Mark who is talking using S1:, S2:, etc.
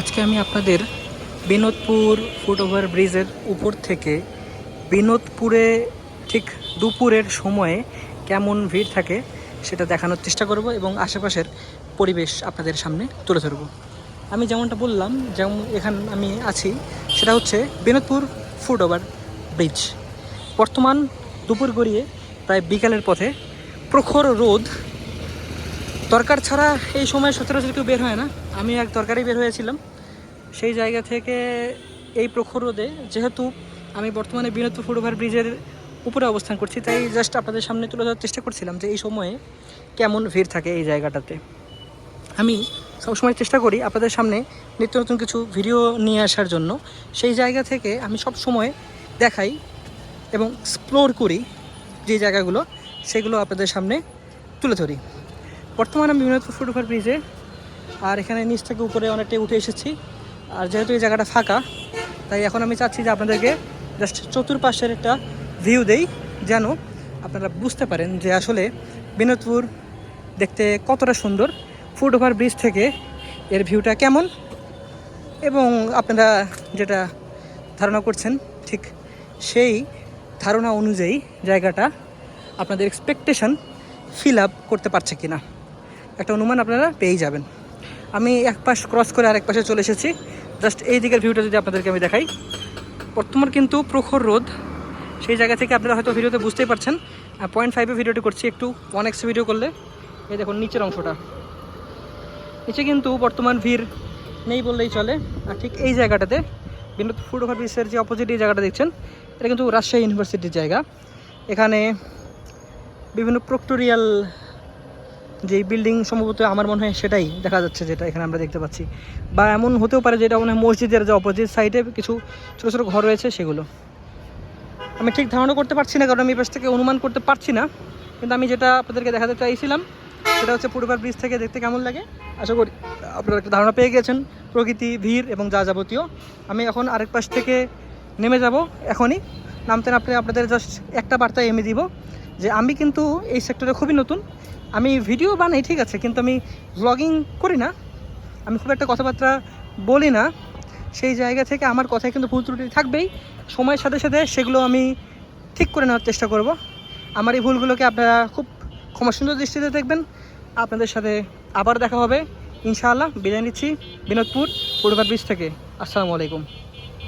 S1: আজকে আমি আপনাদের বিনোদপুর ফুটওভার ব্রিজের উপর থেকে বিনোদপুরে ঠিক দুপুরের সময়ে কেমন ভিড় থাকে সেটা দেখানোর চেষ্টা করব এবং আশেপাশের পরিবেশ আপনাদের সামনে তুলে ধরব। আমি যেমনটা বললাম, যেমন এখান আমি আছি, সেটা হচ্ছে বিনোদপুর ফুটওভার ব্রিজ। বর্তমান দুপুর গড়িয়ে প্রায় বিকালের পথে প্রখর রোদ দরকার ছাড়া এই সময় সচরাচর কেউ বের হয় না। আমি এক দরকারেই বের হয়েছিলাম। সেই জায়গা থেকে এই প্রখর রোদে, যেহেতু আমি বর্তমানে বিনোদপুর ফুটওভার ব্রিজের উপরে অবস্থান করছি, তাই জাস্ট আপনাদের সামনে তুলে ধরার চেষ্টা করছিলাম যে এই সময়ে কেমন ভিড় থাকে এই জায়গাটাতে। আমি সবসময় চেষ্টা করি আপনাদের সামনে নিত্য নতুন কিছু ভিডিও নিয়ে আসার জন্য। সেই জায়গা থেকে আমি সব সময় দেখাই এবং এক্সপ্লোর করি যে জায়গাগুলো, সেগুলো আপনাদের সামনে তুলে ধরি। বর্তমানে আমি বিনোদপুর ফুটওভার ব্রিজে আর এখানে নিচ থেকে উপরে অনেকটাই উঠে এসেছি। আর যেহেতু এই জায়গাটা ফাঁকা, তাই এখন আমি চাচ্ছি যে আপনাদেরকে জাস্ট চতুর্পাশের একটা ভিউ দেই, যেন আপনারা বুঝতে পারেন যে আসলে বিনোদপুর দেখতে কতটা সুন্দর ফুটওভার ব্রিজ থেকে এর ভিউটা কেমন, এবং আপনারা যেটা ধারণা করছেন ঠিক সেই ধারণা অনুযায়ী জায়গাটা আপনাদের এক্সপেকটেশন ফিল আপ করতে পারছে কিনা। একটা অনুমান আপনারা পেয়েই যাবেন। আমি এক পাশ ক্রস করে আরেক পাশে চলে এসেছি। জাস্ট এই দিকের ভিউটা যদি আপনাদেরকে আমি দেখাই। বর্তমান কিন্তু প্রখর রোদ। সেই জায়গা থেকে আপনারা হয়তো ভিডিওতে বুঝতেই পারছেন। পয়েন্ট ফাইভে ভিডিওটি করছি একটু ওয়ান এক্স ভিডিও করলে। এই দেখুন, নিচের অংশটা। নিচে কিন্তু বর্তমান ভিড় নেই বললেই চলে। আর ঠিক এই জায়গাটাতে বিনোদ ফুড ব্রিজের যে অপোজিট এই জায়গাটা দেখছেন, এটা কিন্তু রাজশাহী ইউনিভার্সিটির জায়গা। এখানে বিভিন্ন প্রক্টোরিয়াল যে বিল্ডিং সম্ভবত আমার মনে হয় সেটাই দেখা যাচ্ছে যেটা এখানে আমরা দেখতে পাচ্ছি। বা এমন হতেও পারে যেটা মনে হয় মসজিদের যে অপোজিট সাইডে কিছু ছোটো ছোটো ঘর রয়েছে সেগুলো। আমি ঠিক ধারণা করতে পারছি না, কারণ আমি পাশ থেকে অনুমান করতে পারছি না। কিন্তু আমি যেটা আপনাদেরকে দেখাতে চাইছিলাম, সেটা হচ্ছে পূর্বার ব্রিজ থেকে দেখতে কেমন লাগে? আশা করি আপনারা একটা ধারণা পেয়ে গেছেন, প্রকৃতি, ভিড় এবং যা যাবতীয়। আমি এখন আরেক পাশ থেকে নেমে যাব, এখনই। নামতে নামতে আপনাদের জাস্ট একটা বার্তা এমে দিব যে আমি কিন্তু এই সেক্টরে খুবই নতুন। আমি ভিডিও বানাই, ঠিক আছে, কিন্তু আমি ব্লগিং করি না। আমি খুব একটা কথাবার্তা বলি না। সেই জায়গা থেকে আমার কথায় কিন্তু ভুল ত্রুটি থাকবেই। সময়ের সাথে সাথে সেগুলো আমি ঠিক করে নেওয়ার চেষ্টা করব। আমার এই ভুলগুলোকে আপনারা খুব ক্ষমাসুন্দর দৃষ্টিতে দেখবেন। আপনাদের সাথে আবার দেখা হবে। ইনশাআল্লাহ বিদায় নিচ্ছি। বিনোদপুর পূর্বার ব্রিজ থেকে। আসসালামু আলাইকুম।